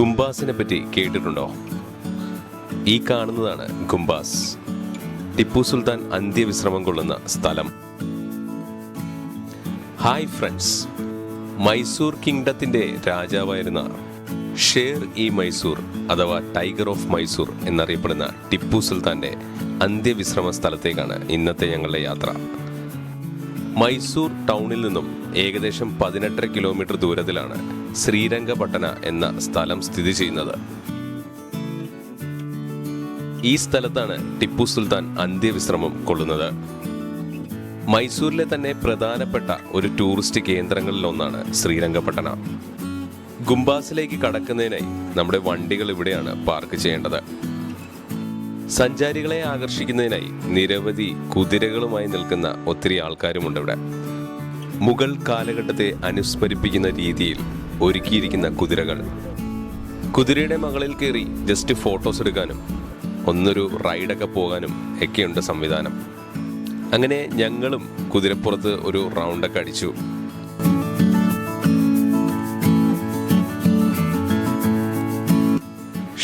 ഗുംബാസിനെ പറ്റി കേട്ടിട്ടുണ്ടോ? ഈ കാണുന്നതാണ് ഗുംബാസ്. ടിപ്പു സുൽത്താൻ അന്ത്യവിശ്രമം കൊള്ളുന്ന സ്ഥലം. ഹായ് ഫ്രണ്ട്സ് മൈസൂർ കിങ്ഡത്തിന്റെ രാജാവായിരുന്ന ഷേർ ഇ മൈസൂർ അഥവാ ടൈഗർ ഓഫ് മൈസൂർ എന്നറിയപ്പെടുന്ന ടിപ്പു സുൽത്താന്റെ അന്ത്യവിശ്രമ സ്ഥലത്തേക്കാണ് ഇന്നത്തെ ഞങ്ങളുടെ യാത്ര. മൈസൂർ ടൗണിൽ നിന്നും ഏകദേശം പതിനെട്ടര കിലോമീറ്റർ ദൂരത്തിലാണ് ശ്രീരംഗപട്ടണ എന്ന സ്ഥലം സ്ഥിതി ചെയ്യുന്നത്. ഈ സ്ഥലത്താണ് ടിപ്പു സുൽത്താൻ അന്ത്യവിശ്രമം കൊള്ളുന്നത്. മൈസൂരിലെ തന്നെ പ്രധാനപ്പെട്ട ഒരു ടൂറിസ്റ്റ് കേന്ദ്രങ്ങളിൽ ഒന്നാണ് ശ്രീരംഗപട്ടണ. ഗുംബാസിലേക്ക് കടക്കുന്നതിനായി നമ്മുടെ വണ്ടികൾ ഇവിടെയാണ് പാർക്ക് ചെയ്യേണ്ടത്. സഞ്ചാരികളെ ആകർഷിക്കുന്നതിനായി നിരവധി കുതിരകളുമായി നിൽക്കുന്ന ഒത്തിരി ആൾക്കാരുമുണ്ട് ഇവിടെ. മുഗൾ കാലഘട്ടത്തെ അനുസ്മരിപ്പിക്കുന്ന രീതിയിൽ ഒരുക്കിയിരിക്കുന്ന കുതിരകൾ. കുതിരയുടെ മകളിൽ കയറി ജസ്റ്റ് ഫോട്ടോസ് എടുക്കാനും ഒന്നൊരു റൈഡൊക്കെ പോകാനും ഒക്കെയുണ്ട് സംവിധാനം. അങ്ങനെ ഞങ്ങളും കുതിരപ്പുറത്ത് ഒരു റൗണ്ടൊക്കെ അടിച്ചു.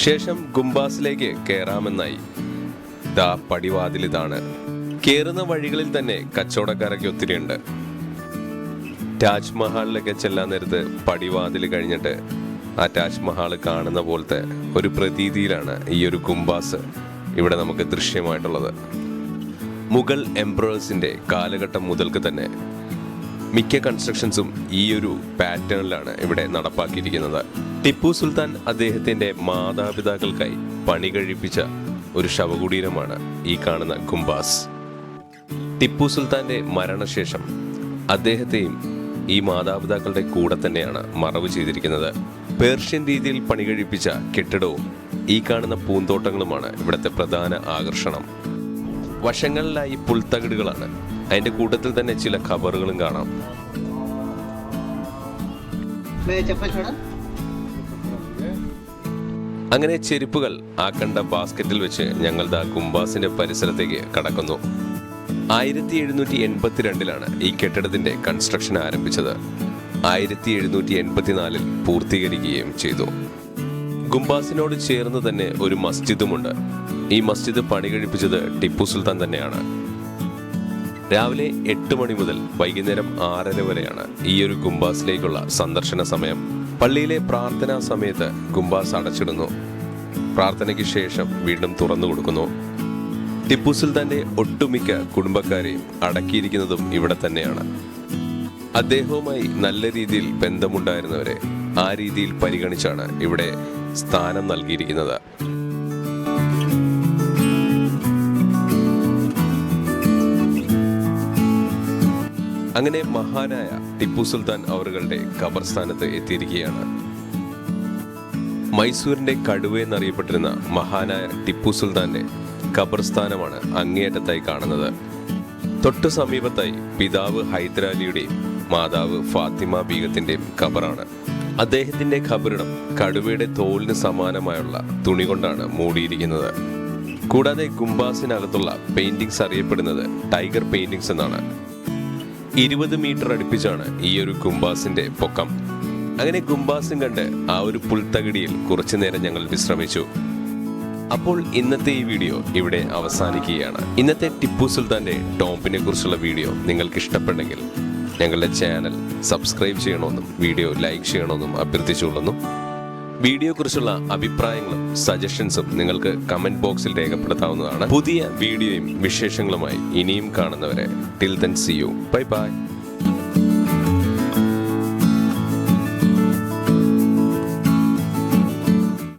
ശേഷം ഗുംബാസിലേക്ക് കയറാമെന്നായി പടിവാതിൽ ഇതാണ്. കേറുന്ന വഴികളിൽ തന്നെ കച്ചവടക്കാരൊക്കെ ഒത്തിരിയുണ്ട്. താജ്മഹാളിലൊക്കെ ചെല്ലാൻ നേരത്ത് പടിവാതിൽ കഴിഞ്ഞിട്ട് ആ താജ്മഹാൾ കാണുന്ന പോലത്തെ ഒരു പ്രതീതിയിലാണ് ഈ ഒരു കുംബാസ് ഇവിടെ നമുക്ക് ദൃശ്യമായിട്ടുള്ളത്. മുഗൾ എംബ്രോയേഴ്സിന്റെ കാലഘട്ടം മുതൽക്ക് തന്നെ മിക്ക കൺസ്ട്രക്ഷൻസും ഈ ഒരു പാറ്റേണിലാണ് ഇവിടെ നടപ്പാക്കിയിരിക്കുന്നത്. ടിപ്പു സുൽത്താൻ അദ്ദേഹത്തിന്റെ മാതാപിതാക്കൾക്കായി പണി കഴിപ്പിച്ച ഒരു ശവകുടീരമാണ് ഈ കാണുന്ന കുംബാസ് ടിപ്പു സുൽത്താന്റെ മരണശേഷം അദ്ദേഹത്തെയും ഈ മാതാപിതാക്കളുടെ കൂടെ തന്നെയാണ് മറവ് ചെയ്തിരിക്കുന്നത്. പേർഷ്യൻ രീതിയിൽ പണികഴിപ്പിച്ച കെട്ടിടവും ഈ കാണുന്ന പൂന്തോട്ടങ്ങളുമാണ് ഇവിടുത്തെ പ്രധാന ആകർഷണം. വശങ്ങളിലായി പുൽത്തകിടുകളാണ്. അതിന്റെ കൂട്ടത്തിൽ തന്നെ ചില ഖബറുകളും കാണാം. അങ്ങനെ ചെരുപ്പുകൾ ആ കണ്ട ബാസ്ക്കറ്റിൽ വെച്ച് ഞങ്ങൾ ദാ കുംബാസിന്റെ പരിസരത്തേക്ക് കടക്കുന്നു. ആയിരത്തി എഴുന്നൂറ്റി എൺപത്തിരണ്ടിലാണ് ഈ കെട്ടിടത്തിന്റെ കൺസ്ട്രക്ഷൻ ആരംഭിച്ചത്. ആയിരത്തി എഴുന്നൂറ്റി എൺപത്തിനാലിൽ പൂർത്തീകരിക്കുകയും ചെയ്തു. ഗുംബാസിനോട് ചേർന്ന് തന്നെ ഒരു മസ്ജിദുമുണ്ട്. ഈ മസ്ജിദ് പണി കഴിപ്പിച്ചത് ടിപ്പു സുൽത്താൻ തന്നെയാണ്. രാവിലെ എട്ട് മണി മുതൽ വൈകുന്നേരം ആറര വരെയാണ് ഈ ഒരു ഗുംബാസിലേക്കുള്ള സന്ദർശന സമയം. പള്ളിയിലെ പ്രാർത്ഥനാ സമയത്ത് ഗുംബാസ് അടച്ചിടുന്നു. പ്രാർത്ഥനയ്ക്ക് ശേഷം വീണ്ടും തുറന്നു കൊടുക്കുന്നു. ടിപ്പു സുൽത്താന്റെ ഒട്ടുമിക്ക കുടുംബക്കാരെയും അടക്കിയിരിക്കുന്നതും ഇവിടെ തന്നെയാണ്. അദ്ദേഹവുമായി നല്ല രീതിയിൽ ബന്ധമുണ്ടായിരുന്നവരെ ആ രീതിയിൽ പരിഗണിച്ചാണ് ഇവിടെ സ്ഥാനം നൽകിയിരിക്കുന്നത്. അങ്ങനെ മഹാനായ ടിപ്പു സുൽത്താൻ അവറുകളുടെ ഖബർസ്ഥാനത്ത് എത്തിയിരിക്കുകയാണ്. മൈസൂരിന്റെ കടുവ എന്നറിയപ്പെട്ടിരുന്ന മഹാനായ ടിപ്പു സുൽത്താന്റെ ഖബർസ്ഥാനമാണ് അങ്ങേയറ്റത്തായി കാണുന്നത്. തൊട്ടു സമീപത്തായി പിതാവ് ഹൈദരാലിയുടെയും മാതാവ് ഫാത്തിമ ബീഗത്തിന്റെയും ഖബറാണ്. അദ്ദേഹത്തിന്റെ ഖബറിടം കടുവയുടെ തോലിന് സമാനമായുള്ള തുണി കൊണ്ടാണ് മൂടിയിരിക്കുന്നത്. കൂടാതെ ഗുംബാസിനകത്തുള്ള പെയിന്റിങ്സ് അറിയപ്പെടുന്നത് ടൈഗർ പെയിന്റിങ്സ് എന്നാണ്. ഇരുപത് മീറ്റർ അടുപ്പിച്ചാണ് ഈ ഒരു ഗുംബാസിന്റെ പൊക്കം. അങ്ങനെ ഗുംബാസും കണ്ട് ആ ഒരു പുൽത്തകിടിയിൽ കുറച്ചു നേരം ഞങ്ങൾ വിശ്രമിച്ചു. അപ്പോൾ ഇന്നത്തെ ഈ വീഡിയോ ഇവിടെ അവസാനിക്കുകയാണ്. ഇന്നത്തെ ടിപ്പു സുൽത്താന്റെ ടോപ്പിനെ കുറിച്ചുള്ള വീഡിയോ നിങ്ങൾക്ക് ഇഷ്ടപ്പെട്ടെങ്കിൽ ഞങ്ങളുടെ ചാനൽ സബ്സ്ക്രൈബ് ചെയ്യണമെന്നും വീഡിയോ ലൈക്ക് ചെയ്യണമെന്നും അഭ്യർത്ഥിച്ചുകൊള്ളുന്നു. വീഡിയോയെക്കുറിച്ചുള്ള അഭിപ്രായങ്ങളും സജഷൻസും നിങ്ങൾക്ക് കമന്റ് ബോക്സിൽ രേഖപ്പെടുത്താവുന്നതാണ്. പുതിയ വീഡിയോയും വിശേഷങ്ങളുമായി ഇനിയും കാണുന്നവരെ. Till then see you. Bye bye.